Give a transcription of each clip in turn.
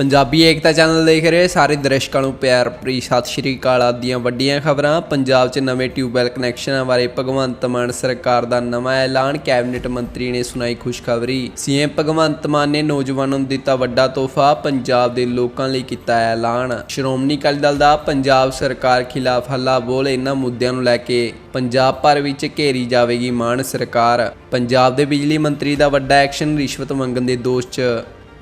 ਪੰਜਾਬੀ ਏਕਤਾ channel ਦੇਖ ਰਹੇ ਸਾਰੇ ਦਰਸ਼ਕਾਂ ਨੂੰ ਪਿਆਰ ਭਰੀ ਸਤਿ ਸ਼੍ਰੀ ਅਕਾਲ ਆਦਿ ਵੱਡੀਆਂ ਖਬਰਾਂ। ਪੰਜਾਬ 'ਚ ਨਵੇਂ ਟਿਊਬਵੈਲ ਕਨੈਕਸ਼ਨਾਂ ਬਾਰੇ ਭਗਵੰਤ ਮਾਨ ਸਰਕਾਰ ਦਾ ਨਵਾਂ ਐਲਾਨ। ਕੈਬਨਿਟ ਮੰਤਰੀ ਨੇ ਸੁਣਾਈ ਖੁਸ਼ਖਬਰੀ। ਸੀਐਮ ਭਗਵੰਤ ਮਾਨ ਨੇ ਨੌਜਵਾਨਾਂ ਨੂੰ ਦਿੱਤਾ ਵੱਡਾ ਤੋਹਫਾ। ਪੰਜਾਬ ਦੇ ਲੋਕਾਂ ਲਈ ਕੀਤਾ ਐਲਾਨ। ਸ਼੍ਰੋਮਣੀ ਅਕਾਲੀ ਦਲ ਦਾ ਪੰਜਾਬ ਸਰਕਾਰ ਖਿਲਾਫ ਹੱਲਾ ਬੋਲ ਇਹਨਾਂ ਮੁੱਦਿਆਂ ਨੂੰ ਲੈ ਕੇ ਪੰਜਾਬ ਭਰ ਵਿੱਚ ਘੇਰੀ ਜਾਵੇਗੀ ਮਾਨ ਸਰਕਾਰ। ਪੰਜਾਬ ਦੇ ਬਿਜਲੀ ਮੰਤਰੀ ਦਾ ਵੱਡਾ ਐਕਸ਼ਨ ਰਿਸ਼ਵਤ ਮੰਗਣ ਦੇ ਦੋਸ਼ 'ਚ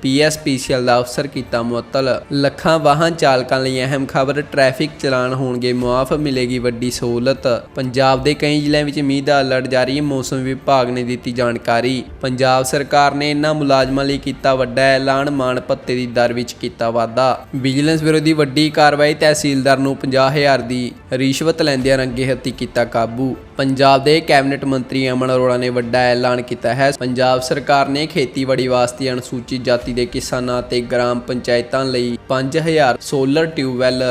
ਪੀਐਸਪੀਸੀਐਲ ਦਾ ਅਫਸਰ ਕੀਤਾ ਮੁਅੱਤਲ। ਲੱਖਾਂ ਵਾਹਨ ਚਾਲਕਾਂ ਲਈ ਅਹਿਮ ਖਬਰ, ਟ੍ਰੈਫਿਕ ਚਲਾਨ ਹੋਣਗੇ, ਮੁਆਫ ਮਿਲੇਗੀ ਵੱਡੀ ਸਹੂਲਤ। ਪੰਜਾਬ ਦੇ ਕਈ ਜ਼ਿਲ੍ਹਿਆਂ ਵਿੱਚ ਮੀਂਹ ਦਾ ਅਲਰਟ ਜਾਰੀ, ਮੌਸਮ ਵਿਭਾਗ ਨੇ ਦਿੱਤੀ ਜਾਣਕਾਰੀ। ਪੰਜਾਬ ਸਰਕਾਰ ਨੇ ਇਨ੍ਹਾਂ ਮੁਲਾਜ਼ਮਾਂ ਲਈ ਕੀਤਾ ਵੱਡਾ ਐਲਾਨ, ਮਾਣ ਭੱਤੇ ਦੀ ਦਰ ਵਿੱਚ ਕੀਤਾ ਵਾਧਾ। ਵਿਜੀਲੈਂਸ ਵਿਰੋਧੀ ਵੱਡੀ ਕਾਰਵਾਈ ਤਹਿਸੀਲਦਾਰ ਨੂੰ 50000 ਦੀ ਰਿਸ਼ਵਤ ਲੈਂਦਿਆਂ ਰੰਗੇ ਹੱਥੀ ਕੀਤਾ ਕਾਬੂ। ਪੰਜਾਬ ਦੇ ਕੈਬਨਿਟ ਮੰਤਰੀ ਅਮਨ ਅਰੋੜਾ ਨੇ ਵੱਡਾ ਐਲਾਨ ਕੀਤਾ ਹੈ। ਪੰਜਾਬ ਸਰਕਾਰ ਨੇ ਖੇਤੀਬਾੜੀ ਵਾਸਤੇ ਅਨੁਸੂਚਿਤ ਜਾਤੀ ਦੇ ਕਿਸਾਨਾਂ ਤੇ ਗ੍ਰਾਮ ਪੰਚਾਇਤਾਂ ਲਈ 5000 ਸੋਲਰ ਟਿਊਬਵੈੱਲ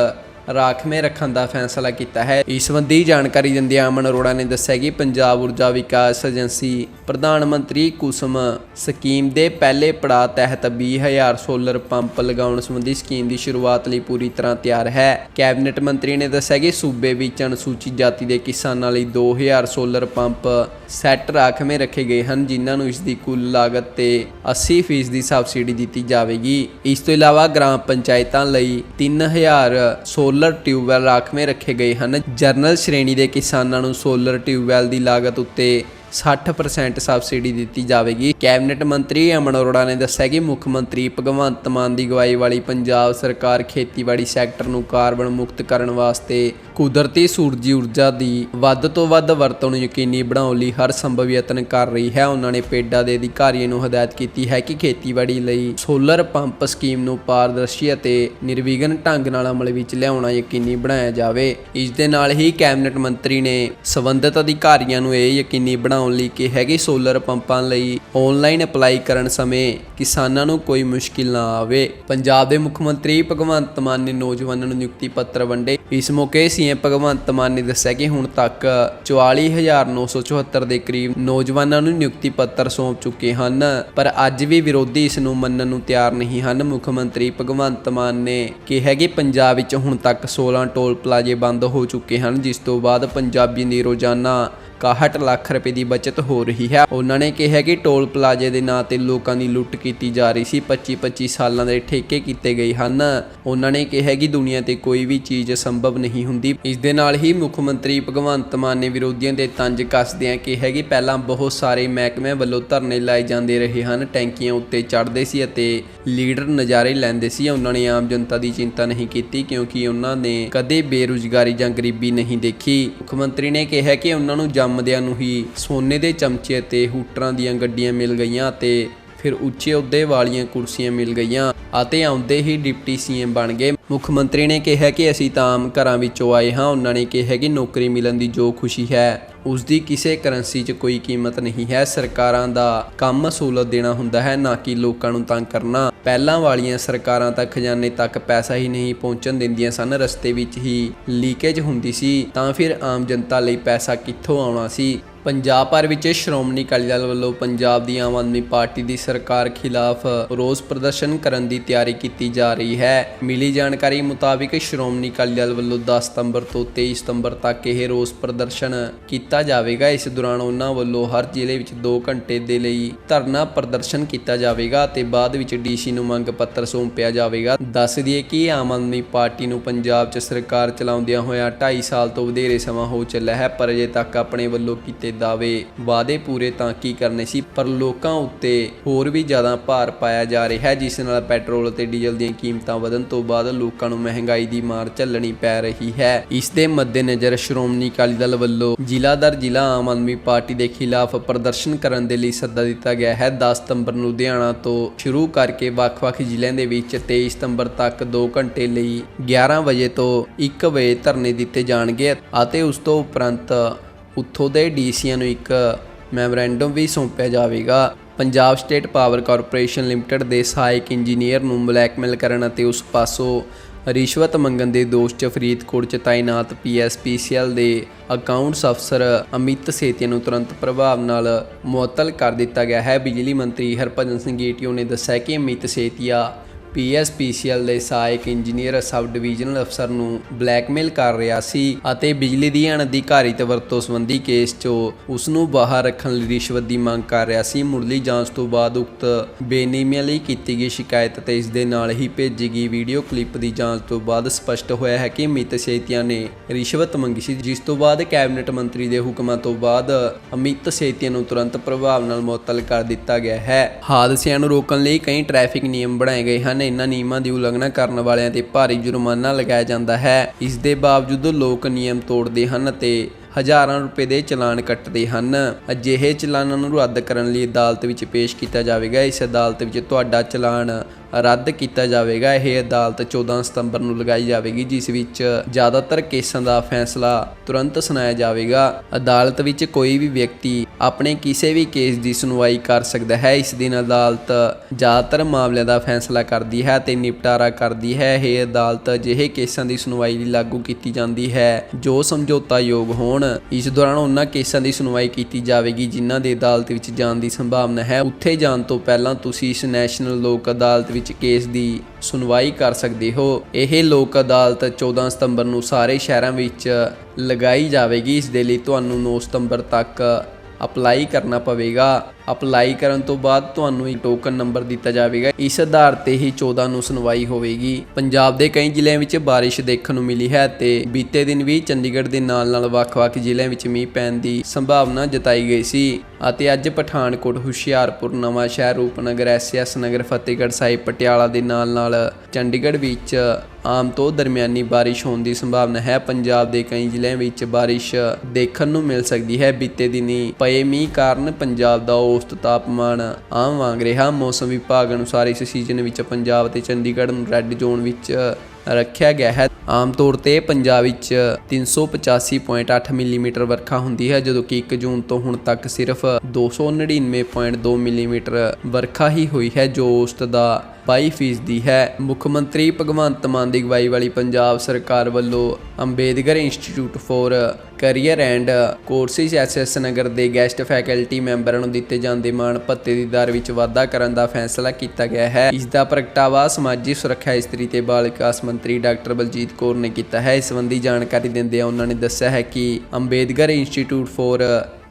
ਰਾਖਵੇਂ ਰੱਖਣ ਦਾ ਫੈਸਲਾ ਕੀਤਾ ਹੈ। ਇਸ ਸੰਬੰਧੀ ਜਾਣਕਾਰੀ ਦਿੰਦਿਆਂ ਅਮਨ ਅਰੋੜਾ ਨੇ ਦੱਸਿਆ ਕਿ ਪੰਜਾਬ ਊਰਜਾ ਵਿਕਾਸ ਏਜੰਸੀ ਪ੍ਰਧਾਨ ਮੰਤਰੀ ਕੁਸਮ ਸਕੀਮ ਦੇ ਪਹਿਲੇ ਪੜਾਅ ਤਹਿਤ 20000 ਸੋਲਰ ਪੰਪ ਲਗਾਉਣ ਸੰਬੰਧੀ ਸਕੀਮ ਦੀ ਸ਼ੁਰੂਆਤ ਲਈ ਪੂਰੀ ਤਰ੍ਹਾਂ ਤਿਆਰ ਹੈ। ਕੈਬਨਿਟ ਮੰਤਰੀ ਨੇ ਦੱਸਿਆ ਕਿ ਸੂਬੇ ਵਿੱਚ ਅਨੁਸੂਚਿਤ ਜਾਤੀ ਦੇ ਕਿਸਾਨਾਂ ਲਈ 2000 ਸੋਲਰ ਪੰਪ ਸੈੱਟ ਰਾਖਵੇਂ ਰੱਖੇ ਗਏ ਹਨ, ਜਿਨ੍ਹਾਂ ਨੂੰ ਇਸ ਦੀ ਕੁੱਲ ਲਾਗਤ ਤੇ 80% ਦੀ ਸਬਸਿਡੀ ਦਿੱਤੀ ਜਾਵੇਗੀ। ਇਸ ਤੋਂ ਇਲਾਵਾ ਗ੍ਰਾਮ ਪੰਚਾਇਤਾਂ ਲਈ 3000 ਸੋਲਰ ਸੋਲਰ ਟਿਊਬਵੈੱਲ ਰਾਖਵੇਂ ਰੱਖੇ ਗਏ ਹਨ। ਜਨਰਲ ਸ਼੍ਰੇਣੀ ਦੇ ਕਿਸਾਨਾਂ ਨੂੰ ਸੋਲਰ ਟਿਊਬਵੈੱਲ ਦੀ ਲਾਗਤ ਉੱਤੇ 60% ਸਬਸਿਡੀ ਦਿੱਤੀ ਜਾਵੇਗੀ। ਕੈਬਨਿਟ ਮੰਤਰੀ ਅਮਨ ਅਰੋੜਾ ਨੇ ਦੱਸਿਆ ਕਿ ਮੁੱਖ ਮੰਤਰੀ ਭਗਵੰਤ ਮਾਨ ਦੀ ਅਗਵਾਈ ਵਾਲੀ ਪੰਜਾਬ ਸਰਕਾਰ ਖੇਤੀਬਾੜੀ ਸੈਕਟਰ ਨੂੰ ਕਾਰਬਨ ਮੁਕਤ ਕਰਨ ਵਾਸਤੇ ਕੁਦਰਤੀ ਸੂਰਜੀ ਊਰਜਾ ਦੀ ਵੱਧ ਤੋਂ ਵੱਧ ਵਰਤੋਂ ਨੂੰ ਯਕੀਨੀ ਬਣਾਉਣ ਲਈ ਹਰ ਸੰਭਵ ਯਤਨ ਕਰ ਰਹੀ ਹੈ। ਉਹਨਾਂ ਨੇ ਪੇਡਾ ਦੇ ਅਧਿਕਾਰੀਆਂ ਨੂੰ ਹਦਾਇਤ ਕੀਤੀ ਹੈ ਕਿ ਖੇਤੀਬਾੜੀ ਲਈ ਸੋਲਰ ਪੰਪ ਸਕੀਮ ਨੂੰ ਪਾਰਦਰਸ਼ੀ ਅਤੇ ਨਿਰਵਿਘਨ ਢੰਗ ਨਾਲ ਅਮਲ ਵਿੱਚ ਲਿਆਉਣਾ ਯਕੀਨੀ ਬਣਾਇਆ ਜਾਵੇ। ਇਸ ਦੇ ਨਾਲ ਹੀ ਕੈਬਨਿਟ ਮੰਤਰੀ ਨੇ ਸੰਬੰਧਿਤ ਅਧਿਕਾਰੀਆਂ ਨੂੰ ਇਹ ਯਕੀਨੀ ਬਣਾ ਬਣਾਉਣ ਲਈ ਕਿਹਾ ਕਿ ਸੋਲਰ ਪੰਪਾਂ ਲਈ ਆਨਲਾਈਨ ਅਪਲਾਈ ਕਰਨ ਸਮੇਂ ਕਿਸਾਨਾਂ ਨੂੰ ਕੋਈ ਮੁਸ਼ਕਿਲ ਨਾ ਆਵੇ। ਪੰਜਾਬ ਦੇ ਮੁੱਖ ਮੰਤਰੀ ਭਗਵੰਤ ਮਾਨ ਨੇ ਨੌਜਵਾਨਾਂ ਨੂੰ ਨਿਯੁਕਤੀ ਪੱਤਰ ਵੰਡੇ। ਇਸ ਮੌਕੇ ਸੀਐਮ ਭਗਵੰਤ ਮਾਨ ਨੇ ਦੱਸਿਆ ਕਿ ਹੁਣ ਤੱਕ 44974 ਦੇ ਕਰੀਬ ਨੌਜਵਾਨਾਂ ਨੂੰ ਨਿਯੁਕਤੀ ਪੱਤਰ ਸੌਂਪ ਚੁੱਕੇ ਹਨ, ਪਰ ਅੱਜ ਵੀ ਵਿਰੋਧੀ ਇਸ ਨੂੰ ਮੰਨਣ ਨੂੰ ਤਿਆਰ ਨਹੀਂ ਹਨ। ਮੁੱਖ ਮੰਤਰੀ ਭਗਵੰਤ ਮਾਨ ਨੇ ਕਿਹਾ ਕਿ ਪੰਜਾਬ ਵਿੱਚ ਹੁਣ ਤੱਕ 16 ਟੋਲ ਪਲਾਜ਼ੇ ਬੰਦ ਹੋ ਚੁੱਕੇ ਹਨ, ਜਿਸ ਤੋਂ ਬਾਅਦ ਪੰਜਾਬੀ ਦੀ ਰੋਜ਼ਾਨਾ 61 ਲੱਖ ਰੁਪਏ ਦੀ ਬਚਤ ਹੋ ਰਹੀ ਹੈ। ਉਹਨਾਂ ਨੇ ਕਿਹਾ ਕਿ ਟੋਲ ਪਲਾਜ਼ੇ ਦੇ ਨਾਂ ਤੇ ਲੋਕਾਂ ਦੀ ਲੁੱਟ ਕੀਤੀ ਜਾ ਰਹੀ ਸੀ। 25-25 ਸਾਲਾਂ ਦੇ ਠੇਕੇ ਕੀਤੇ ਗਏ ਹਨ। ਉਹਨਾਂ ਨੇ ਕਿਹਾ ਕਿ ਦੁਨੀਆ ਤੇ ਕੋਈ ਵੀ ਚੀਜ਼ ਸੰਭਵ ਨਹੀਂ ਹੁੰਦੀ। ਇਸ ਦੇ ਨਾਲ ਹੀ ਮੁੱਖ ਮੰਤਰੀ ਭਗਵੰਤ ਮਾਨ ਨੇ ਵਿਰੋਧੀਆਂ ਦੇ ਤੰਜ ਕੱਸਦਿਆਂ ਕਿਹਾ ਕਿ ਪਹਿਲਾਂ ਬਹੁਤ ਸਾਰੇ ਮਹਿਕਮਿਆਂ ਵੱਲੋਂ ਧਰਨੇ ਲਾਏ ਜਾਂਦੇ ਰਹੇ ਹਨ। ਟੈਂਕੀਆਂ ਉੱਤੇ ਚੜ੍ਹਦੇ ਸੀ ਅਤੇ ਲੀਡਰ ਨਜ਼ਾਰੇ ਲੈਂਦੇ ਸੀ। ਉਹਨਾਂ ਨੇ ਆਮ ਜਨਤਾ ਦੀ ਚਿੰਤਾ ਨਹੀਂ ਕੀਤੀ ਕਿਉਂਕਿ ਉਹਨਾਂ ਨੇ ਕਦੇ ਬੇਰੁਜ਼ਗਾਰੀ ਜਾਂ ਗਰੀਬੀ ਨਹੀਂ ਦੇਖੀ। ਮੁੱਖ ਮੰਤਰੀ ਨੇ ਕਿਹਾ ਕਿ ਉਹਨਾਂ ਨੂੰ ਜੰਮਦਿਆਂ ਨੂੰ ਹੀ ਸੋਨੇ ਦੇ ਚਮਚੇ ਅਤੇ ਹੂਟਰਾਂ ਦੀਆਂ ਗੱਡੀਆਂ ਮਿਲ ਗਈਆਂ ਅਤੇ ਫਿਰ ਉੱਚੇ ਅਹੁਦੇ ਵਾਲੀਆਂ ਕੁਰਸੀਆਂ ਮਿਲ ਗਈਆਂ ਅਤੇ ਆਉਂਦੇ ਹੀ ਡਿਪਟੀ ਸੀਐਮ ਬਣ ਗਏ। ਮੁੱਖ ਮੰਤਰੀ ਨੇ ਕਿਹਾ ਕਿ ਅਸੀਂ ਤਾਂ ਘਰਾਂ ਵਿੱਚੋਂ ਆਏ ਹਾਂ। ਉਹਨਾਂ ਨੇ ਕਿਹਾ ਕਿ ਨੌਕਰੀ ਮਿਲਣ ਦੀ ਜੋ ਖੁਸ਼ੀ ਹੈ ਉਸ ਦੀ ਕਿਸੇ ਕਰੰਸੀ 'ਚ ਕੋਈ ਕੀਮਤ ਨਹੀਂ ਹੈ। ਸਰਕਾਰਾਂ ਦਾ ਕੰਮ ਸਹੂਲਤ ਦੇਣਾ ਹੁੰਦਾ ਹੈ, ਨਾ ਕਿ ਲੋਕਾਂ ਨੂੰ ਤੰਗ ਕਰਨਾ। ਪਹਿਲਾਂ ਵਾਲੀਆਂ ਸਰਕਾਰਾਂ ਤਾਂ ਖਜ਼ਾਨੇ ਤੱਕ ਪੈਸਾ ਹੀ ਨਹੀਂ ਪਹੁੰਚਣ ਦਿੰਦੀਆਂ ਸਨ। ਰਸਤੇ ਵਿੱਚ ਹੀ ਲੀਕੇਜ ਹੁੰਦੀ ਸੀ, ਤਾਂ ਫਿਰ ਆਮ ਜਨਤਾ ਲਈ ਪੈਸਾ ਕਿੱਥੋਂ ਆਉਣਾ ਸੀ? ਪੰਜਾਬ ਭਰ ਵਿੱਚ ਸ਼੍ਰੋਮਣੀ ਅਕਾਲੀ ਦਲ ਵੱਲੋਂ ਪੰਜਾਬ ਦੀ ਆਮ ਆਦਮੀ ਪਾਰਟੀ ਦੀ ਸਰਕਾਰ ਖਿਲਾਫ ਰੋਸ ਪ੍ਰਦਰਸ਼ਨ ਕਰਨ ਦੀ ਤਿਆਰੀ ਕੀਤੀ ਜਾ ਰਹੀ ਹੈ। ਮਿਲੀ ਜਾਣਕਾਰੀ ਮੁਤਾਬਿਕ ਸ਼੍ਰੋਮਣੀ ਅਕਾਲੀ ਦਲ ਵੱਲੋਂ 10 ਸਤੰਬਰ ਤੋਂ 23 ਸਤੰਬਰ ਤੱਕ ਇਹ ਰੋਸ ਪ੍ਰਦਰਸ਼ਨ ਕੀਤਾ ਜਾਵੇਗਾ। ਇਸ ਦੌਰਾਨ ਉਹਨਾਂ ਵੱਲੋਂ ਹਰ ਜ਼ਿਲ੍ਹੇ ਵਿੱਚ 2 ਘੰਟੇ ਦੇ ਲਈ ਧਰਨਾ ਪ੍ਰਦਰਸ਼ਨ ਕੀਤਾ ਜਾਵੇਗਾ ਤੇ ਬਾਅਦ ਵਿੱਚ ਡੀਸੀ ਨੂੰ ਮੰਗ ਪੱਤਰ ਸੌਂਪਿਆ ਜਾਵੇਗਾ। ਦੱਸ ਦਈਏ ਕਿ ਆਮ ਆਦਮੀ ਪਾਰਟੀ ਨੂੰ ਪੰਜਾਬ 'ਚ ਸਰਕਾਰ ਚਲਾਉਂਦਿਆਂ ਹੋਇਆਂ 2.5 ਸਾਲ ਤੋਂ ਵਧੇਰੇ ਸਮਾਂ ਹੋ ਚੱਲਿਆ ਹੈ, ਪਰ ਅਜੇ ਤੱਕ ਆਪਣੇ ਵੱਲੋਂ ਕੀਤੇ ਦਾਅਵੇ, ਵਾਅਦੇ ਪੂਰੇ ਤਾਂ ਕੀ ਕਰਨੇ ਸੀ, ਪਰ ਲੋਕਾਂ ਉੱਤੇ ਹੋਰ ਵੀ ਜ਼ਿਆਦਾ ਭਾਰ ਪਾਇਆ ਜਾ ਰਿਹਾ ਹੈ, ਜਿਸ ਨਾਲ ਪੈਟਰੋਲ ਅਤੇ ਡੀਜ਼ਲ ਦੀਆਂ ਕੀਮਤਾਂ ਵਧਣ ਤੋਂ ਬਾਅਦ ਲੋਕਾਂ ਨੂੰ ਮਹਿੰਗਾਈ ਦੀ ਮਾਰ ਝੱਲਣੀ ਪੈ ਰਹੀ ਹੈ। ਇਸ ਦੇ ਮੱਦੇਨਜ਼ਰ ਸ਼੍ਰੋਮਣੀ ਅਕਾਲੀ ਦਲ ਵੱਲੋਂ ਜ਼ਿਲ੍ਹਾ ਦਰ ਜ਼ਿਲ੍ਹਾ ਆਮ ਆਦਮੀ ਪਾਰਟੀ ਦੇ ਖਿਲਾਫ ਪ੍ਰਦਰਸ਼ਨ ਕਰਨ ਦੇ ਲਈ ਸੱਦਾ ਦਿੱਤਾ ਗਿਆ ਹੈ। 10 ਸਤੰਬਰ ਨੂੰ ਲੁਧਿਆਣਾ ਤੋਂ ਸ਼ੁਰੂ ਕਰਕੇ ਵੱਖ-ਵੱਖ ਜ਼ਿਲ੍ਹਿਆਂ ਦੇ ਵਿੱਚ 23 ਸਤੰਬਰ ਤੱਕ 2 ਘੰਟੇ ਲਈ 11 ਵਜੇ ਤੋਂ 1 ਵਜੇ ਧਰਨੇ ਦਿੱਤੇ ਜਾਣਗੇ ਅਤੇ ਉਸ ਤੋਂ ਉਪਰੰਤ ਉੱਥੋਂ ਦੇ ਡੀਸੀਆਂ ਨੂੰ ਇੱਕ ਮੈਮੋਰੈਂਡਮ ਵੀ ਸੌਂਪਿਆ ਜਾਵੇਗਾ। Punjab State Power Corporation Limited ਦੇ ਸਹਾਇਕ ਇੰਜੀਨੀਅਰ ਨੂੰ ਬਲੈਕਮੇਲ ਕਰਨ ਅਤੇ ਉਸ ਪਾਸੋਂ ਰਿਸ਼ਵਤ ਮੰਗਣ ਦੇ ਦੋਸ਼ 'ਚ ਫਰੀਦਕੋਟ 'ਚ ਤਾਇਨਾਤ ਪੀਐਸਪੀਸੀਐਲ ਦੇ ਅਕਾਊਂਟਸ ਅਫਸਰ ਅਮਿਤ ਸੇਤੀਆ ਨੂੰ ਤੁਰੰਤ ਪ੍ਰਭਾਵ ਨਾਲ ਮੁਅੱਤਲ ਕਰ ਦਿੱਤਾ ਗਿਆ ਹੈ। ਬਿਜਲੀ ਮੰਤਰੀ ਹਰਭਜਨ ਸਿੰਘ ਏਟੀਓ ਨੇ ਦੱਸਿਆ ਕਿ ਅਮਿਤ ਸੇਤੀਆ ਪੀਐਸਪੀਸੀਐਲ ਦੇ ਸਹਾਇਕ ਇੰਜੀਨੀਅਰ ਸਬ ਡਿਵੀਜ਼ਨਲ ਅਫਸਰ ਨੂੰ ਬਲੈਕਮੇਲ ਕਰ ਰਿਹਾ ਸੀ ਅਤੇ ਬਿਜਲੀ ਦੀ ਅਣਅਧਿਕਾਰਿਤ ਵਰਤੋਂ ਸੰਬੰਧੀ ਕੇਸ 'ਚੋਂ ਉਸ ਨੂੰ ਬਾਹਰ ਰੱਖਣ ਲਈ ਰਿਸ਼ਵਤ ਦੀ ਮੰਗ ਕਰ ਰਿਹਾ ਸੀ। ਮੁੱਢਲੀ ਜਾਂਚ ਤੋਂ ਬਾਅਦ ਉਕਤ ਬੇਨਿਯਮੀਆਂ ਲਈ ਕੀਤੀ ਗਈ ਸ਼ਿਕਾਇਤ ਅਤੇ ਇਸ ਦੇ ਨਾਲ ਹੀ ਭੇਜੀ ਗਈ ਵੀਡੀਓ ਕਲਿੱਪ ਦੀ ਜਾਂਚ ਤੋਂ ਬਾਅਦ ਸਪਸ਼ਟ ਹੋਇਆ ਹੈ ਕਿ ਅਮਿਤ ਸੇਤੀਆ ਨੇ ਰਿਸ਼ਵਤ ਮੰਗੀ ਸੀ, ਜਿਸ ਤੋਂ ਬਾਅਦ ਕੈਬਨਿਟ ਮੰਤਰੀ ਦੇ ਹੁਕਮਾਂ ਤੋਂ ਬਾਅਦ ਅਮਿਤ ਸੇਤੀਆ ਨੂੰ ਤੁਰੰਤ ਪ੍ਰਭਾਵ ਨਾਲ ਮੁਅੱਤਲ ਕਰ ਦਿੱਤਾ ਗਿਆ ਹੈ। ਹਾਦਸਿਆਂ ਨੂੰ ਰੋਕਣ ਲਈ ਕਈ ਟ੍ਰੈਫਿਕ ਨਿਯਮ ਬਣਾਏ ਗਏ ਹਨ। ਇਹਨਾਂ ਨਿਯਮਾਂ ਦੀ ਉਲੰਘਣਾ ਕਰਨ ਵਾਲਿਆਂ ਤੇ ਭਾਰੀ ਜੁਰਮਾਨਾ ਲਗਾਇਆ ਜਾਂਦਾ ਹੈ। ਇਸ ਦੇ ਬਾਵਜੂਦ ਲੋਕ ਨਿਯਮ ਤੋੜਦੇ ਹਨ ਤੇ ਹਜ਼ਾਰਾਂ ਰੁਪਏ ਦੇ ਚਲਾਨ ਕੱਟਦੇ ਹਨ। ਅਜਿਹੇ ਚਲਾਨਾਂ ਨੂੰ ਰੱਦ ਕਰਨ ਲਈ ਅਦਾਲਤ ਵਿੱਚ ਪੇਸ਼ ਕੀਤਾ ਜਾਵੇਗਾ। ਇਸ ਅਦਾਲਤ ਵਿੱਚ ਤੁਹਾਡਾ ਚਲਾਨ ਰੱਦ ਕੀਤਾ ਜਾਵੇਗਾ। ਇਹ ਅਦਾਲਤ 14 ਸਤੰਬਰ ਨੂੰ ਲਗਾਈ ਜਾਵੇਗੀ, ਜਿਸ ਵਿੱਚ ਜ਼ਿਆਦਾਤਰ ਕੇਸਾਂ ਦਾ ਫੈਸਲਾ ਤੁਰੰਤ ਸੁਣਾਇਆ ਜਾਵੇਗਾ। ਅਦਾਲਤ ਵਿੱਚ ਕੋਈ ਵੀ ਵਿਅਕਤੀ ਆਪਣੇ ਕਿਸੇ ਵੀ ਕੇਸ ਦੀ ਸੁਣਵਾਈ ਕਰ ਸਕਦਾ ਹੈ। ਇਸ ਦਿਨ ਅਦਾਲਤ ਜ਼ਿਆਦਾਤਰ ਮਾਮਲਿਆਂ ਦਾ ਫੈਸਲਾ ਕਰਦੀ ਹੈ ਤੇ ਨਿਪਟਾਰਾ ਕਰਦੀ ਹੈ। ਇਹ ਅਦਾਲਤ ਅਜਿਹੇ ਕੇਸਾਂ ਦੀ ਸੁਣਵਾਈ ਲਈ ਲਾਗੂ ਕੀਤੀ ਜਾਂਦੀ ਹੈ, ਜੋ ਸਮਝੌਤਾ ਯੋਗ ਹੋਣ। ਇਸ ਦੌਰਾਨ ਉਹਨਾਂ ਕੇਸਾਂ ਦੀ ਸੁਣਵਾਈ ਕੀਤੀ ਜਾਵੇਗੀ, ਜਿਨ੍ਹਾਂ ਦੇ ਅਦਾਲਤ ਵਿੱਚ ਜਾਣ ਦੀ ਸੰਭਾਵਨਾ ਹੈ। ਉੱਥੇ ਜਾਣ ਤੋਂ ਪਹਿਲਾਂ ਤੁਸੀਂ ਇਸ ਨੈਸ਼ਨਲ ਲੋਕ ਅਦਾਲਤ ਵਿੱਚ ਕੇਸ ਦੀ ਸੁਣਵਾਈ ਕਰ ਸਕਦੇ ਹੋ। ਇਹ ਲੋਕ ਅਦਾਲਤ 14 ਸਤੰਬਰ ਨੂੰ ਸਾਰੇ ਸ਼ਹਿਰਾਂ ਵਿੱਚ ਲਗਾਈ ਜਾਵੇਗੀ। ਇਸ ਦੇ ਲਈ ਤੁਹਾਨੂੰ 9 ਸਤੰਬਰ ਤੱਕ ਅਪਲਾਈ ਕਰਨਾ ਪਵੇਗਾ। ਅਪਲਾਈ ਕਰਨ ਤੋਂ ਬਾਅਦ ਤੁਹਾਨੂੰ ਇੱਕ ਟੋਕਨ ਨੰਬਰ ਦਿੱਤਾ ਜਾਵੇਗਾ। ਇਸ ਆਧਾਰ ਤੇ ਹੀ 14 ਨੂੰ ਸੁਣਵਾਈ ਹੋਵੇਗੀ। ਪੰਜਾਬ ਦੇ ਕਈ ਜ਼ਿਲ੍ਹਿਆਂ ਵਿੱਚ ਬਾਰਿਸ਼ ਦੇਖਣ ਨੂੰ ਮਿਲੀ ਹੈ ਤੇ ਬੀਤੇ ਦਿਨ ਵੀ ਚੰਡੀਗੜ੍ਹ ਦੇ ਨਾਲ-ਨਾਲ ਵੱਖ-ਵੱਖ ਜ਼ਿਲ੍ਹਿਆਂ ਵਿੱਚ ਮੀਂਹ ਪੈਣ ਦੀ ਸੰਭਾਵਨਾ ਜਤਾਈ ਗਈ ਸੀ ਅਤੇ ਅੱਜ ਪਠਾਨਕੋਟ, ਹੁਸ਼ਿਆਰਪੁਰ, ਨਵਾਂ ਸ਼ਹਿਰ, ਰੂਪਨਗਰ, ਐਸਐਸ ਨਗਰ, ਫਤਿਹਗੜ੍ਹ ਸਾਹਿਬ, ਪਟਿਆਲਾ ਦੇ ਨਾਲ-ਨਾਲ ਚੰਡੀਗੜ੍ਹ ਵਿੱਚ ਆਮ ਤੋਂ ਦਰਮਿਆਨੀ ਬਾਰਿਸ਼ ਹੋਣ ਦੀ ਸੰਭਾਵਨਾ ਹੈ। ਪੰਜਾਬ ਦੇ ਕਈ ਜ਼ਿਲ੍ਹਿਆਂ ਵਿੱਚ ਬਾਰਿਸ਼ ਦੇਖਣ ਨੂੰ ਮਿਲ ਸਕਦੀ ਹੈ। ਬੀਤੇ ਦਿਨੀ ਪਏ ਮੀਂਹ ਕਾਰਨ ਪੰਜਾਬ ਦਾ ਉਹ ਔਸਤ ਤਾਪਮਾਨ ਆਮ ਵਾਂਗ ਰਿਹਾ। ਮੌਸਮ ਵਿਭਾਗ ਅਨੁਸਾਰ ਇਸ ਸੀਜ਼ਨ ਵਿੱਚ ਪੰਜਾਬ ਤੇ ਚੰਡੀਗੜ੍ਹ ਨੂੰ ਰੈੱਡ ਜ਼ੋਨ ਵਿੱਚ ਰੱਖਿਆ ਗਿਆ ਹੈ। ਆਮ ਤੌਰ ਤੇ ਪੰਜਾਬ ਵਿੱਚ 385.8 ਮਿਲੀਮੀਟਰ ਵਰਖਾ ਹੁੰਦੀ ਹੈ, ਜਦੋਂ ਕਿ 1 ਜੂਨ ਤੋਂ ਹੁਣ ਤੱਕ ਸਿਰਫ 299.2 ਮਿਲੀਮੀਟਰ ਵਰਖਾ ਹੀ ਹੋਈ ਹੈ, ਜੋ ਔਸਤ ਦਾ 22 ਫੀਸਦੀ ਹੈ। ਮੁੱਖ ਮੰਤਰੀ ਭਗਵੰਤ ਮਾਨ ਦੀ ਅਗਵਾਈ ਵਾਲੀ ਪੰਜਾਬ ਸਰਕਾਰ ਵੱਲੋਂ Ambedkar Institute for Career and Courses SS Nagar ਦੇ ਗੈਸਟ ਫੈਕਲਟੀ ਮੈਂਬਰਾਂ ਨੂੰ ਦਿੱਤੇ ਜਾਂਦੇ ਮਾਣ ਭੱਤੇ ਦੀ ਦਰ ਵਿੱਚ ਵਾਧਾ ਕਰਨ ਦਾ ਫੈਸਲਾ ਕੀਤਾ ਗਿਆ ਹੈ। ਇਸ ਦਾ ਪ੍ਰਗਟਾਵਾ ਸਮਾਜਿਕ ਸੁਰੱਖਿਆ ਇਸਤਰੀ ਤੇ ਬਾਲ ਵਿਕਾਸ ਮੰਤਰੀ ਡਾਕਟਰ ਬਲਜੀਤ ਕੌਰ ਨੇ ਕੀਤਾ ਹੈ। ਇਸ ਸੰਬੰਧੀ ਜਾਣਕਾਰੀ ਦਿੰਦਿਆਂ ਉਹਨਾਂ ਨੇ ਦੱਸਿਆ ਹੈ ਕਿ Ambedkar Institute for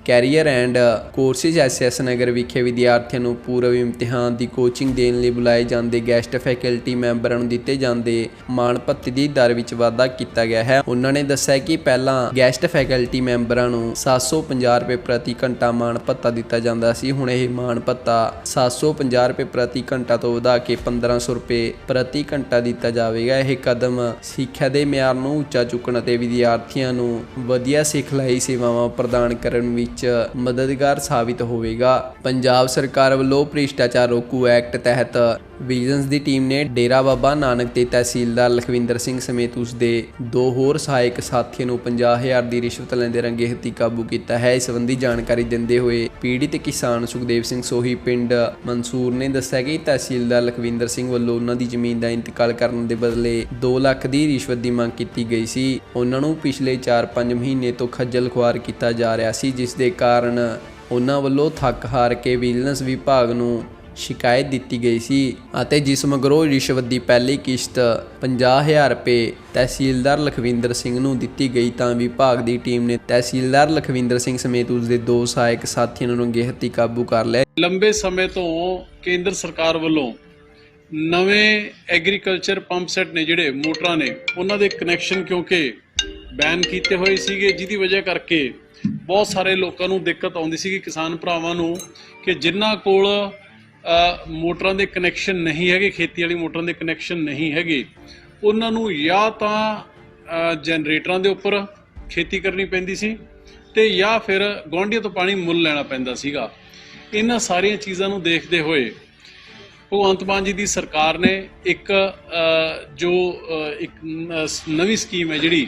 Career and Courses SS Nagar ਵਿਖੇ ਵਿਦਿਆਰਥੀਆਂ ਨੂੰ ਪੂਰਵ ਇਮਤਿਹਾਨ ਦੀ ਕੋਚਿੰਗ ਦੇਣ ਲਈ ਬੁਲਾਏ ਜਾਂਦੇ ਗੈਸਟ ਫੈਕਲਟੀ ਮੈਂਬਰਾਂ ਨੂੰ ਦਿੱਤੇ ਜਾਂਦੇ ਮਾਣ ਭੱਤੇ ਦੀ ਦਰ ਵਿੱਚ ਵਾਧਾ ਕੀਤਾ ਗਿਆ ਹੈ। ਉਹਨਾਂ ਨੇ ਦੱਸਿਆ ਕਿ ਪਹਿਲਾਂ ਗੈਸਟ ਫੈਕਲਟੀ ਮੈਂਬਰਾਂ ਨੂੰ 750 ਰੁਪਏ ਪ੍ਰਤੀ ਘੰਟਾ ਮਾਣ ਭੱਤਾ ਦਿੱਤਾ ਜਾਂਦਾ ਸੀ। ਹੁਣ ਇਹ ਮਾਣ ਭੱਤਾ 750 ਰੁਪਏ ਪ੍ਰਤੀ ਘੰਟਾ ਤੋਂ ਵਧਾ ਕੇ 1500 ਰੁਪਏ ਪ੍ਰਤੀ ਘੰਟਾ ਦਿੱਤਾ ਜਾਵੇਗਾ। ਇਹ ਕਦਮ ਸਿੱਖਿਆ ਦੇ ਮਿਆਰ ਨੂੰ ਉੱਚਾ ਚੁੱਕਣ ਅਤੇ ਵਿਦਿਆਰਥੀਆਂ ਨੂੰ ਵਧੀਆ ਸਿਖਲਾਈ ਸੇਵਾਵਾਂ ਪ੍ਰਦਾਨ ਕਰਨ ਵਿੱਚ ਵਿੱਚ ਮਦਦਗਾਰ ਸਾਬਿਤ ਹੋਵੇਗਾ। ਪੰਜਾਬ ਸਰਕਾਰ ਵੱਲੋਂ ਭ੍ਰਿਸ਼ਟਾਚਾਰ ਰੋਕੂ ਐਕਟ ਤਹਿਤ ਵਿਜੀਲੈਂਸ ਦੀ ਟੀਮ ਨੇ ਡੇਰਾ ਬਾਬਾ ਨਾਨਕ ਤੇ ਤਹਿਸੀਲਦਾਰ ਲਖਵਿੰਦਰ ਸਿੰਘ ਸਮੇਤ ਉਸ ਦੇ ਦੋ ਹੋਰ ਸਹਾਇਕ ਸਾਥੀਆਂ ਨੂੰ 50000 ਦੀ ਰਿਸ਼ਵਤ ਲੈਂਦੇ ਰੰਗੇ ਹੱਥੀਂ ਕਾਬੂ ਕੀਤਾ ਹੈ। ਇਸ ਸੰਬੰਧੀ ਜਾਣਕਾਰੀ ਦਿੰਦੇ ਹੋਏ ਪੀੜਿਤ ਕਿਸਾਨ ਸੁਖਦੇਵ ਸਿੰਘ ਸੋਹੀ ਪਿੰਡ ਮਨਸੂਰ ਨੇ ਦੱਸਿਆ ਕਿ ਤਹਿਸੀਲਦਾਰ ਲਖਵਿੰਦਰ ਸਿੰਘ ਵੱਲੋਂ ਉਹਨਾਂ ਦੀ ਜ਼ਮੀਨ ਦਾ ਇੰਤਕਾਲ ਕਰਨ ਦੇ ਬਦਲੇ 2 ਲੱਖ ਦੀ ਰਿਸ਼ਵਤ ਦੀ ਮੰਗ ਕੀਤੀ ਗਈ ਸੀ। ਉਹਨਾਂ ਨੂੰ ਪਿਛਲੇ 4-5 ਮਹੀਨੇ ਤੋਂ ਖੱਜਲ ਖੁਆਰ ਕੀਤਾ ਜਾ ਰਿਹਾ ਸੀ, ਜਿਸ ਦੇ ਕਾਰਨ ਉਹਨਾਂ ਵੱਲੋਂ ਥੱਕ ਹਾਰ ਕੇ ਵਿਜੀਲੈਂਸ ਵਿਭਾਗ ਨੂੰ ਸ਼ਿਕਾਇਤ ਦਿੱਤੀ ਗਈ ਸੀ ਅਤੇ ਜਿਸ ਮਗਰੋਂ ਰਿਸ਼ਵਤ ਦੀ ਪਹਿਲੀ ਕਿਸ਼ਤ 50000 ਰੁਪਏ ਤਹਿਸੀਲਦਾਰ ਲਖਵਿੰਦਰ ਸਿੰਘ ਨੂੰ ਦਿੱਤੀ ਗਈ ਤਾਂ ਵਿਭਾਗ ਦੀ ਟੀਮ ਨੇ ਤਹਿਸੀਲਦਾਰ ਲਖਵਿੰਦਰ ਸਿੰਘ ਸਮੇਤ ਉਸ ਦੇ ਦੋ ਸਹਾਇਕ ਸਾਥੀਆਂ ਨੂੰ ਰੰਗੇ ਕਾਬੂ ਕਰ ਲਿਆ। ਲੰਬੇ ਸਮੇਂ ਤੋਂ ਕੇਂਦਰ ਸਰਕਾਰ ਵੱਲੋਂ ਨਵੇਂ ਐਗਰੀਕਲਚਰ ਪੰਪ ਸੈਟ ਨੇ ਜਿਹੜੇ ਮੋਟਰਾਂ ਨੇ, ਉਹਨਾਂ ਦੇ ਕਨੈਕਸ਼ਨ ਕਿਉਂਕਿ ਬੈਨ ਕੀਤੇ ਹੋਏ ਸੀਗੇ, ਜਿਹਦੀ ਵਜ੍ਹਾ ਕਰਕੇ ਬਹੁਤ ਸਾਰੇ ਲੋਕਾਂ ਨੂੰ ਦਿੱਕਤ ਆਉਂਦੀ ਸੀਗੀ ਕਿਸਾਨ ਭਰਾਵਾਂ ਨੂੰ ਕਿ ਜਿਨ੍ਹਾਂ ਕੋਲ ਮੋਟਰਾਂ ਦੇ ਕਨੈਕਸ਼ਨ ਨਹੀਂ ਹੈਗੇ, ਖੇਤੀ ਵਾਲੀ ਮੋਟਰਾਂ ਦੇ ਕਨੈਕਸ਼ਨ ਨਹੀਂ ਹੈਗੇ, ਉਹਨਾਂ ਨੂੰ ਜਾਂ ਤਾਂ ਜਨਰੇਟਰਾਂ ਦੇ ਉੱਪਰ ਖੇਤੀ ਕਰਨੀ ਪੈਂਦੀ ਸੀ ਤੇ ਜਾਂ ਫਿਰ ਗੁਆਂਢੀਆਂ ਤੋਂ ਪਾਣੀ ਮੁੱਲ ਲੈਣਾ ਪੈਂਦਾ ਸੀਗਾ। ਇਹਨਾਂ ਸਾਰੀਆਂ ਚੀਜ਼ਾਂ ਨੂੰ ਦੇਖਦੇ ਹੋਏ ਭਗਵੰਤ ਮਾਨ ਜੀ ਦੀ ਸਰਕਾਰ ਨੇ ਇੱਕ ਜੋ ਇੱਕ ਨਵੀਂ ਸਕੀਮ ਹੈ ਜਿਹੜੀ